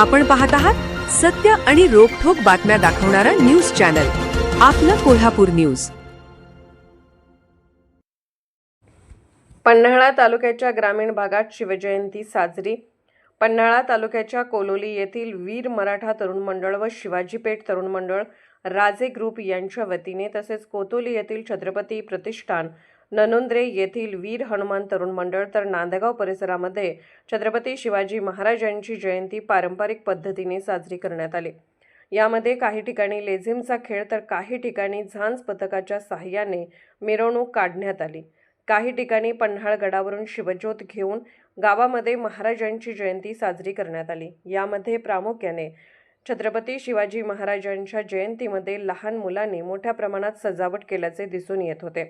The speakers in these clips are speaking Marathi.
आपण पाहत आहात सत्य आणि रोखठोक बातम्या दाखवणारा न्यूज चॅनल. आपलं कोल्हापूर न्यूज. पन्हाळा तालुक्याच्या ग्रामीण भागात शिवजयंती साजरी. पन्हाळा तालुक्याच्या कोलोली येथील वीर मराठा तरुण मंडळ व शिवाजीपेठ तरुण मंडळ राजे ग्रुप यांच्या वतीने तसेच कोतोली येथील छत्रपती प्रतिष्ठान ननोंद्रे येथील वीर हनुमान तरुण मंडळ तर नांदगाव परिसरामध्ये छत्रपती शिवाजी महाराजांची जयंती पारंपरिक पद्धतीने साजरी करण्यात आली. यामध्ये काही ठिकाणी लेझिमचा खेळ तर काही ठिकाणी झांज पथकाच्या साहाय्याने मिरवणूक काढण्यात आली. काही ठिकाणी पन्हाळगडावरून शिवज्योत घेऊन गावामध्ये महाराजांची जयंती साजरी करण्यात आली. यामध्ये प्रामुख्याने छत्रपती शिवाजी महाराजांच्या जयंतीमध्ये लहान मुलांनी मोठ्या प्रमाणात सजावट केल्याचे दिसून येत होते.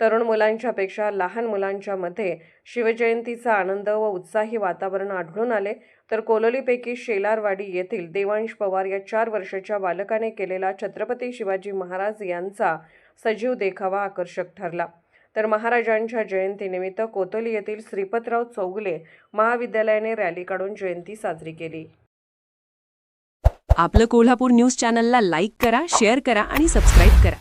तरुण मुलांच्यापेक्षा लहान मुलांच्या मध्ये शिवजयंतीचा आनंद व उत्साही वातावरण आढळून आले. तर कोलोलीपैकी शेलारवाडी येथील देवांश पवार या चार वर्षाच्या बालकाने केलेला छत्रपती शिवाजी महाराज यांचा सजीव देखावा आकर्षक ठरला. तर महाराजांच्या जयंतीनिमित्त कोतोली येथील श्रीपतराव चौगुले महाविद्यालयाने रॅली काढून जयंती साजरी केली. आपलं कोल्हापूर न्यूज चॅनलला लाईक करा शेअर करा आणि सबस्क्राईब करा.